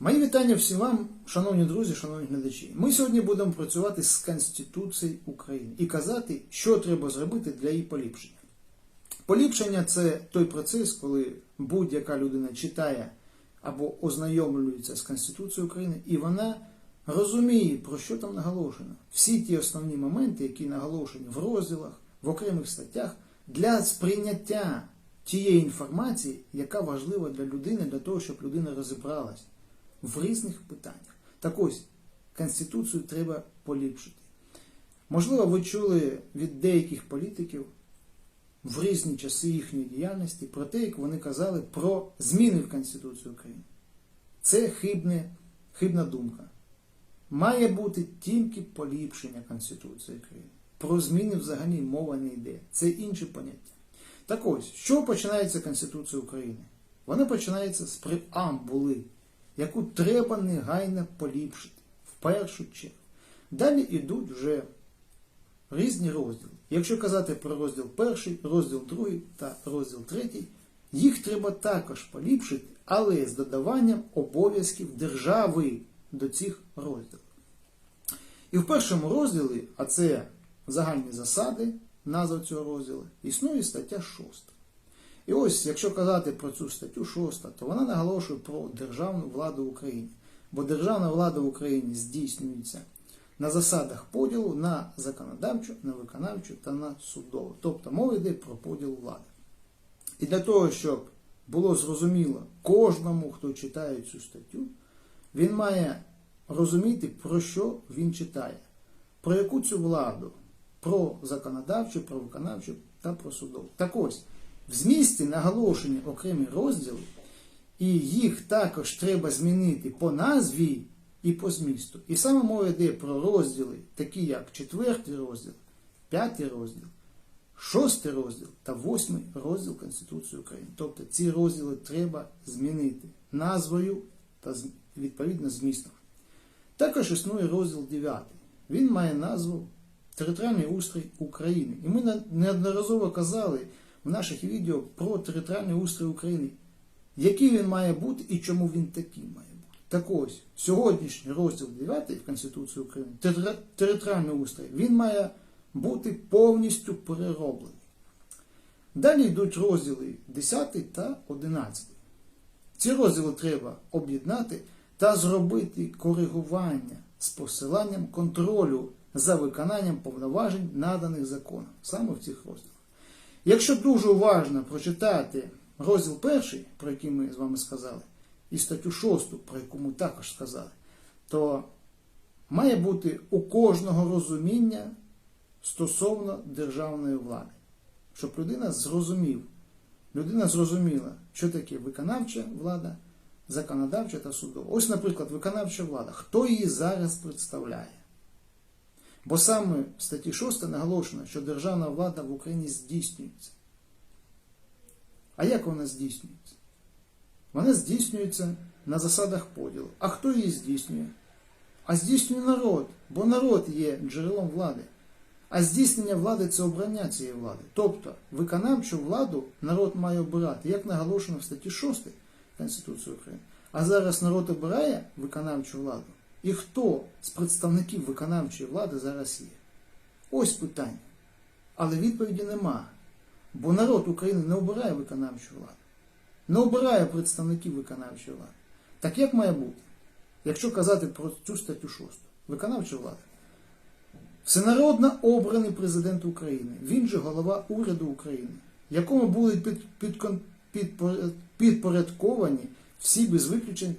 Мої вітання всім вам, шановні друзі, шановні глядачі. Ми сьогодні будемо працювати з Конституцією України і казати, що треба зробити для її поліпшення. Поліпшення це той процес, коли будь-яка людина читає або ознайомлюється з Конституцією України, і вона розуміє, про що там наголошено. Всі ті основні моменти, які наголошені в розділах, в окремих статтях, для сприйняття тієї інформації, яка важлива для людини, для того, щоб людина розібралась в різних питаннях. Так ось, Конституцію треба поліпшити. Можливо, ви чули від деяких політиків в різні часи їхньої діяльності про те, як вони казали про зміни в Конституцію України. Це хибне, хибна думка. Має бути тільки поліпшення Конституції України. Про зміни взагалі мова не йде. Це інше поняття. Так ось, що починається Конституція України? Вона починається з преамбули, яку треба негайно поліпшити в першу чергу. Далі йдуть вже різні розділи. Якщо казати про розділ перший, розділ другий та розділ третій, їх треба також поліпшити, але з додаванням обов'язків держави до цих розділів. І в першому розділі, а це загальні засади, назва цього розділу, існує стаття 6. І ось, якщо казати про цю статтю 6, то вона наголошує про державну владу в Україні. Бо державна влада в Україні здійснюється на засадах поділу на законодавчу, на виконавчу та на судову. Тобто мова йде про поділ влади. І для того, щоб було зрозуміло кожному, хто читає цю статтю, він має розуміти, про що він читає, про яку цю владу, про законодавчу, про виконавчу та про судову. Так ось, в змісті наголошені окремі розділи, і їх також треба змінити по назві і по змісту. І саме мова йде про розділи, такі як четвертий розділ, п'ятий розділ, шостий розділ та восьмий розділ Конституції України. Тобто ці розділи треба змінити назвою та відповідно змістом. Також існує розділ 9. Він має назву Територіальний устрій України. І ми неодноразово казали в наших відео про територіальний устрій України, який він має бути і чому він такий має бути. Так ось, сьогоднішній розділ 9 в Конституції України, територіальний устрій, він має бути повністю перероблений. Далі йдуть розділи 10 та 11. Ці розділи треба об'єднати та зробити коригування з посиланням контролю за виконанням повноважень, наданих законом, саме в цих розділах. Якщо дуже уважно прочитати розділ перший, про який ми з вами сказали, і статтю 6, про яку ми також сказали, то має бути у кожного розуміння стосовно державної влади, щоб людина зрозумів, людина зрозуміла, що таке виконавча влада, законодавча та судова. Ось, наприклад, виконавча влада. Хто її зараз представляє? Бо саме в статті 6 наголошено, що державна влада в Україні здійснюється. А як вона здійснюється? Вона здійснюється на засадах поділу. А хто її здійснює? А здійснює народ, бо народ є джерелом влади. А здійснення влади це обрання цієї влади. Тобто виконавчу владу народ має обирати, як наголошено в статті 6 Конституції України. А зараз народ обирає виконавчу владу. І хто з представників виконавчої влади зараз є? Ось питання. Але відповіді нема. Бо народ України не обирає виконавчу владу, не обирає представників виконавчої влади. Так як має бути? Якщо казати про цю статтю 6, виконавча влада. Всенародно обраний президент України, він же голова уряду України, якому будуть під, під, підпоряд- підпорядковані всі без виключень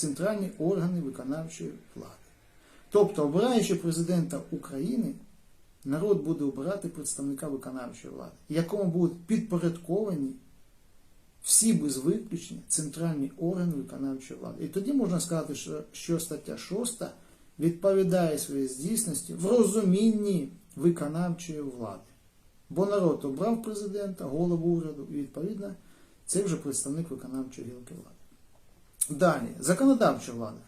центральні органи виконавчої влади. Тобто, обираючи президента України, народ буде обирати представника виконавчої влади, якому будуть підпорядковані всі без виключення центральні органи виконавчої влади. І тоді можна сказати, що, що стаття 6 відповідає своїй здійсності в розумінні виконавчої влади. Бо народ обрав президента, голову уряду, і відповідно це вже представник виконавчої гілки влади. Далі, законодавча влада.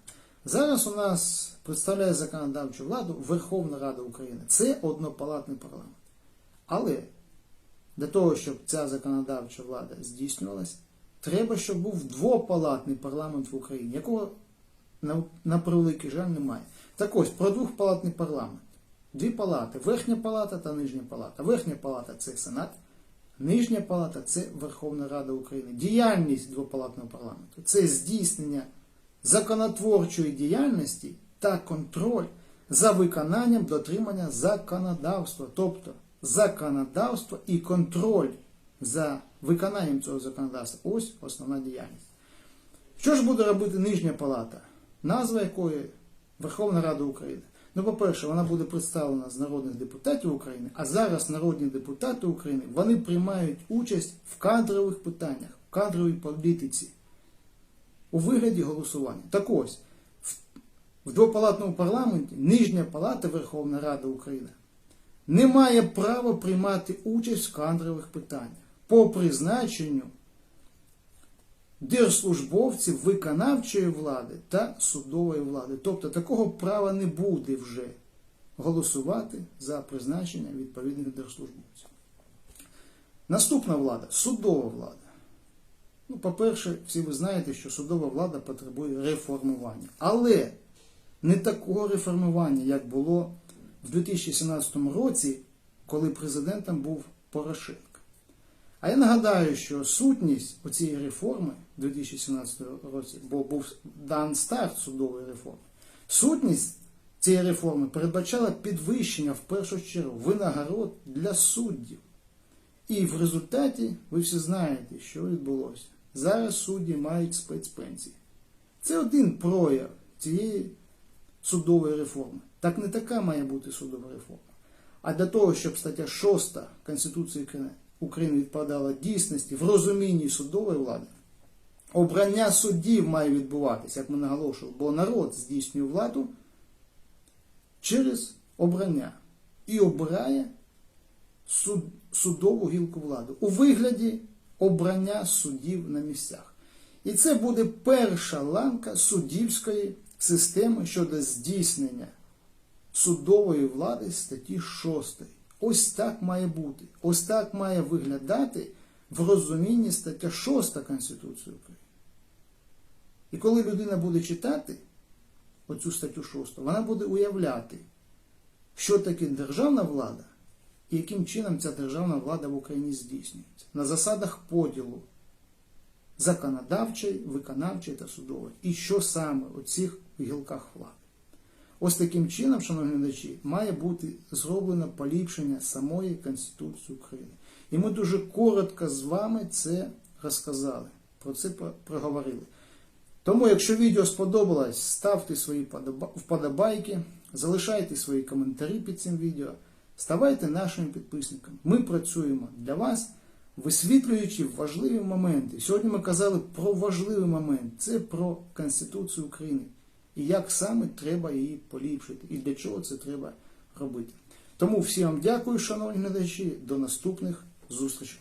Зараз у нас представляє законодавчу владу Верховна Рада України. Це однопалатний парламент. Але для того, щоб ця законодавча влада здійснювалась, треба, щоб був двопалатний парламент в Україні, якого на, на превеликий жаль, немає. Так ось, про двохпалатний парламент. Дві палати Верхня палата та Нижня палата. Верхня палата це Сенат, Нижня палата це Верховна Рада України. Діяльність двопалатного парламенту це здійснення законотворчої діяльності та контроль за виконанням дотримання законодавства. Тобто законодавство і контроль за виконанням цього законодавства. Ось основна діяльність. Що ж буде робити Нижня палата, назва якої Верховна Рада України? Ну, по-перше, вона буде представлена з народних депутатів України, а зараз народні депутати України вони приймають участь в кадрових питаннях, в кадровій політиці у вигляді голосування. Так ось, в- двопалатному парламенті Нижня палата Верховна Рада України не має права приймати участь в кадрових питаннях по призначенню держслужбовців виконавчої влади та судової влади. Тобто такого права не буде вже голосувати за призначення відповідних держслужбовців. Наступна влада судова влада. Ну, по-перше, всі ви знаєте, що судова влада потребує реформування. Але не такого реформування, як було в 2017 році, коли президентом був Порошенко. А я нагадаю, що сутність цієї реформи в 2017 році, бо був дан старт судової реформи, сутність цієї реформи передбачала підвищення в першу чергу винагород для суддів. І в результаті ви всі знаєте, що відбулося. Зараз судді мають спецпенсії. Це один прояв цієї судової реформи. Так не така має бути судова реформа. А для того, щоб стаття 6 Конституції України- відповідала дійсності в розумінні судової влади, обрання суддів має відбуватися, як ми наголошували, бо народ здійснює владу через обрання і обирає суд, судову гілку влади у вигляді обрання суддів на місцях. І це буде перша ланка суддівської системи щодо здійснення судової влади статті 6. Ось так має бути. Ось так має виглядати в розумінні стаття 6 Конституції України. І коли людина буде читати оцю статтю 6, вона буде уявляти, що таке державна влада і яким чином ця державна влада в Україні здійснюється. На засадах поділу законодавчої, виконавчої та судової. І що саме у цих гілках влади. Ось таким чином, шановні глядачі, має бути зроблено поліпшення самої Конституції України. І ми дуже коротко з вами це розказали, про це проговорили. Тому, якщо відео сподобалось, ставте свої вподобайки, залишайте свої коментарі під цим відео, ставайте нашими підписниками. Ми працюємо для вас, висвітлюючи важливі моменти. Сьогодні ми казали про важливий момент це про Конституцію України і як саме треба її поліпшити, і для чого це треба робити. Тому всім вам дякую, шановні глядачі, до наступних зустрічей.